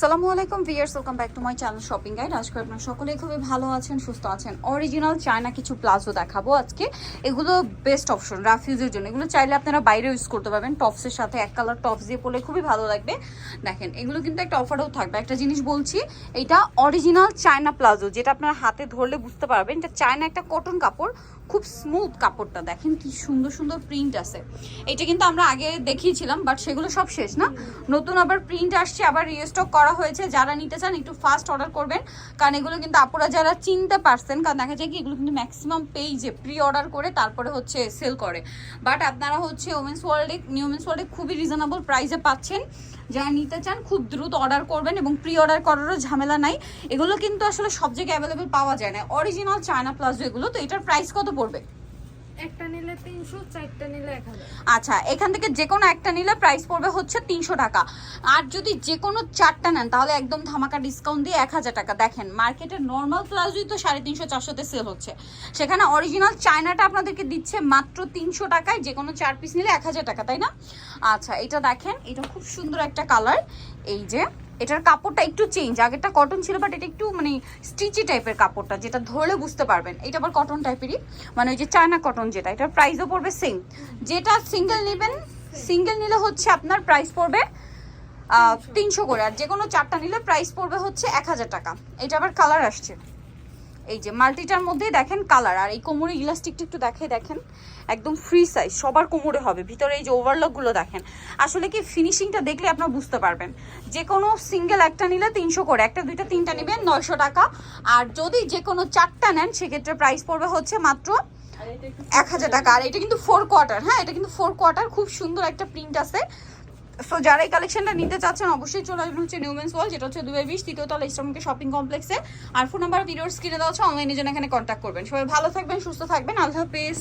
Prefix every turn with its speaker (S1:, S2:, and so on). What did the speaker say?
S1: আসসালামু আলাইকুম viewers welcome back to my channel shopping guide. আজকে আপনারা সকলেই খুবই ভালো আছেন, সুস্থ আছেন। অরিজিনাল চায়না কিছু প্লাজো দেখাবো আজকে। এগুলো বেস্ট অপশন রাফিউজের জন্য। এগুলো চাইলে আপনারা বাইরে ইউজ করতে পারবেন। টপসের সাথে এক কালার টপস দিয়ে পরলে খুবই ভালো লাগবে। দেখেন, এগুলো কিন্তু একটা অফারও থাকবে। একটা জিনিস বলছি, এটা অরিজিনাল চায়না প্লাজো যেটা আপনারা হাতে ধরলে বুঝতে পারবেন। এটা চায়না একটা কটন কাপড়, খুব স্মুথ কাপড়টা। দেখেন কি সুন্দর সুন্দর প্রিন্ট আছে। এটা কিন্তু আমরা আগে দেখিয়েছিলাম বাট সেগুলো সব শেষ না। নতুন আবার প্রিন্ট আসছে, আবার রিস্টক করা হয়েছে, যারা নিতে চান একটু ফাস্ট অর্ডার করবেন। কারণ এগুলো কিন্তু আপুরা যারা চিনতে পারছেন, কারণ দেখা যায় কি এগুলো কিন্তু ম্যাক্সিমাম পেজে প্রি অর্ডার করে তারপরে হচ্ছে সেল করে। বাট আপনারা হচ্ছে ওমেন্স ওয়ার্ল্ডে নিউ ওমেন্স ওয়ার্ল্ডে খুবই রিজনেবল প্রাইসে পাচ্ছেন। যারা নিতে চান খুব দ্রুত অর্ডার করবেন এবং প্রি অর্ডার করারও ঝামেলা নাই। এগুলো কিন্তু আসলে সব জায়গায় অ্যাভেলেবেল পাওয়া যায় না। অরিজিনাল চায়না প্লাজো এগুলো তো এটার প্রাইস কত পড়বে?
S2: একটা নিলে তিনশো, চারটা নিলে এক হাজার।
S1: আচ্ছা এখান থেকে যে কোনো একটা নিলে প্রাইস পড়বে হচ্ছে তিনশো টাকা। আর যদি যে কোনো চারটা নেন, তাহলে একদম ধামাকা ডিসকাউন্ট দিয়ে এক হাজার টাকা। দেখেন মার্কেটের নর্মাল প্লাজোই তো সাড়ে তিনশো চারশোতে সেল হচ্ছে। সেখানে অরিজিনাল চায়নাটা আপনাদেরকে দিচ্ছে মাত্র তিনশো টাকায় যে কোনো চার পিস নিলে এক হাজার টাকা, তাই না? আচ্ছা এটা দেখেন, এটা খুব সুন্দর একটা কালার এই যে এটার কাপড়টা একটু চেঞ্জ আগেরটা কটন ছিল বাট এটা একটু মানে স্টিচি টাইপের কাপড়টা, যেটা ধরলে বুঝতে পারবেন। এটা আবার কটন টাইপেরই মানে ওই যে চায়না কটন যেটা, এটার প্রাইসও পড়বে সেম যেটা সিঙ্গেল নেবেন সিঙ্গেল নিলে হচ্ছে আপনার প্রাইস পড়বে তিনশো করে, আর যে কোনো চারটা নিলে প্রাইস পড়বে হচ্ছে এক হাজার টাকা। এটা আবার কালার আসছে। এই যে মাল্টিটার মধ্যেই দেখেন কালার আর এই কোমরে ইলাস্টিকটা একটু দেখে দেখেন, একদম ফ্রি সাইজ সবার কোমরে হবে, ভিতরে এই যে ওভারলকগুলো দেখেন। আসলে কি ফিনিশিংটা দেখলে আপনারা বুঝতে পারবেন। যে কোনো সিঙ্গেল একটা নিলে তিনশো করে, একটা, দুইটা, তিনটা নেবেন, নয়শো টাকা। আর যদি যে কোনো চারটা নেন, সেক্ষেত্রে প্রাইস পড়বে হচ্ছে মাত্র এক হাজার টাকা। আর এটা কিন্তু ফোর কোয়ার্টার হ্যাঁ এটা কিন্তু ফোর কোয়ার্টার খুব সুন্দর একটা প্রিন্ট আছে। সো যারা এই কালেকশনটা নিতে চাচ্ছেন, অবশ্যই চলে আসবেন হচ্ছে নিউমেন্স ওয়াল যেটা হচ্ছে দুই বিশ তৃতীয় তলা ইসলামকে শপিং কমপ্লেক্সে আর ফোন নাম্বার ভিডিওর স্ক্রিনে দেওয়া হচ্ছে অনলাইনে জন্য এখানে কন্ট্যাক্ট করবেন। সবাই ভালো থাকবেন, সুস্থ থাকবেন। আল্লাহ হাফেজ।